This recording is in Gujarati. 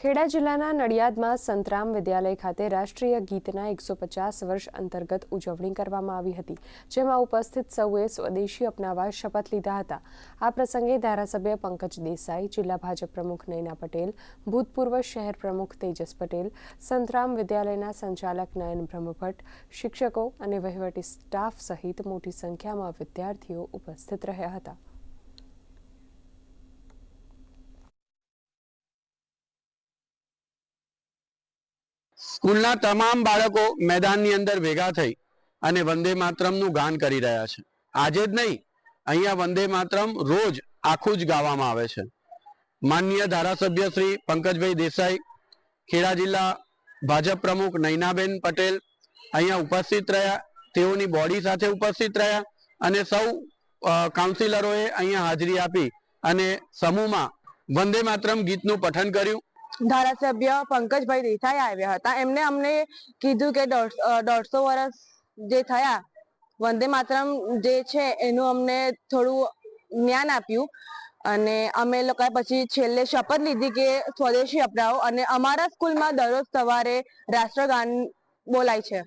ખેડા જિલ્લાના નડિયાદમાં સંતરામ વિદ્યાલય ખાતે રાષ્ટ્રીય ગીતના એકસો પચાસ વર્ષ અંતર્ગત ઉજવણી કરવામાં આવી હતી, જેમાં ઉપસ્થિત સૌએ સ્વદેશી અપનાવવા શપથ લીધા હતા. આ પ્રસંગે ધારાસભ્ય પંકજ દેસાઈ, જિલ્લા ભાજપ પ્રમુખ નયના પટેલ, ભૂતપૂર્વ શહેર પ્રમુખ તેજસ પટેલ, સંતરામ વિદ્યાલયના સંચાલક નયન બ્રહ્મભટ્ટ, શિક્ષકો અને વહીવટી સ્ટાફ સહિત મોટી સંખ્યામાં વિદ્યાર્થીઓ ઉપસ્થિત રહ્યા હતા. સ્કૂલના તમામ બાળકો મેદાનની અંદર ભેગા થઈ અને વંદે માતરમનું ગાન કરી રહ્યા છે. આજે જ નહીં, અહીંયા વંદે માતરમ રોજ આખું જ ગાવામાં આવે છે. માનનીય ધારાસભ્ય શ્રી પંકજભાઈ દેસાઈ, ખેડા જિલ્લા ભાજપ પ્રમુખ નૈનાબેન પટેલ અહીંયા ઉપસ્થિત રહ્યા, તેઓની બોડી સાથે ઉપસ્થિત રહ્યા અને સૌ કાઉન્સિલરોએ અહીંયા હાજરી આપી અને સમૂહમાં વંદે માતરમ ગીતનું પઠન કર્યું. ધારાસભ્ય પંકજભાઈ દેસાઈ આવ્યા હતા. એમને અમને કીધું કે દોઢસો વર્ષ જે થયા, વંદે માતરમ જે છે, એનું અમને થોડું જ્ઞાન આપ્યું. અને અમે લોકોએ પછી છેલ્લે શપથ લીધી કે સ્વદેશી અપનાવો. અને અમારા સ્કૂલમાં દરરોજ સવારે રાષ્ટ્રગાન બોલાય છે.